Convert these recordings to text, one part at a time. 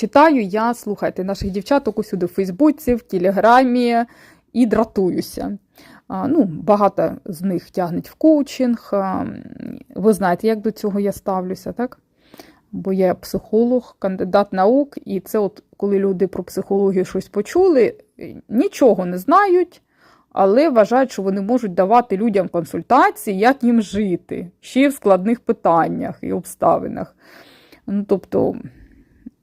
читаю я, слухайте, наших дівчаток усюди в Фейсбуці, в Телеграмі і дратуюся. Ну, Багато з них тягнуть в коучинг. Ви знаєте, як до цього я ставлюся, так? Бо я психолог, кандидат наук, і це от коли люди про психологію щось почули, нічого не знають, але вважають, що вони можуть давати людям консультації, як їм жити, ще й в складних питаннях і обставинах. Ну, тобто,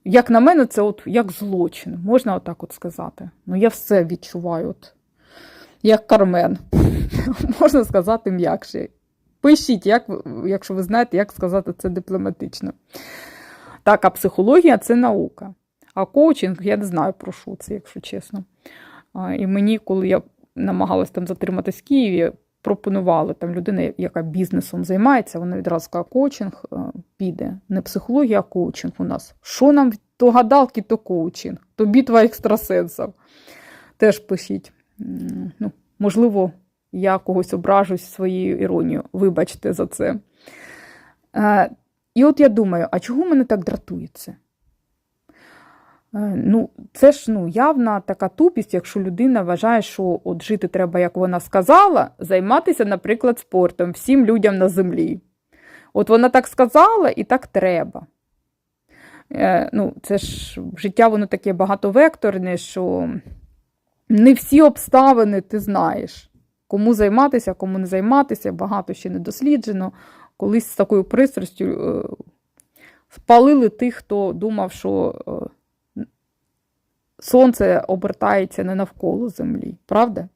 як на мене, це от як злочин, можна отак от сказати. Ну, я все відчуваю, от, як Кармен, можна сказати м'якше. Пишіть, як, якщо ви знаєте, як сказати це дипломатично. Так, а психологія це наука. А коучинг, я не знаю про що це, якщо чесно. І мені, коли я намагалась там затриматись в Києві, пропонували там людина, яка бізнесом займається, вона відразу сказала, коучинг е, піде. Не психологія, а коучинг у нас. Що нам то гадалки, то коучинг, то бітва екстрасенсів. Теж пишіть. Ну, можливо, я когось ображусь своєю іронією. Вибачте за це. Е, І от я думаю, а чого мене так дратує це? Е, Ну, це ж ну, явна така тупість, якщо людина вважає, що от жити треба, як вона сказала, займатися, наприклад, спортом всім людям на землі. От вона так сказала і так треба. Е, ну, це ж життя, воно таке багатовекторне, що не всі обставини ти знаєш. Кому займатися, кому не займатися, багато ще не досліджено. Колись з такою пристрастю е, спалили тих, хто думав, що е, сонце обертається не навколо землі, правда?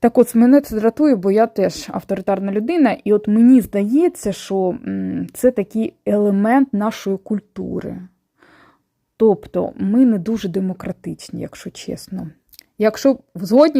Так от мене це дратує, бо я теж авторитарна людина, і от мені здається, що це такий елемент нашої культури. Тобто ми не дуже демократичні, якщо чесно. Якщо згодні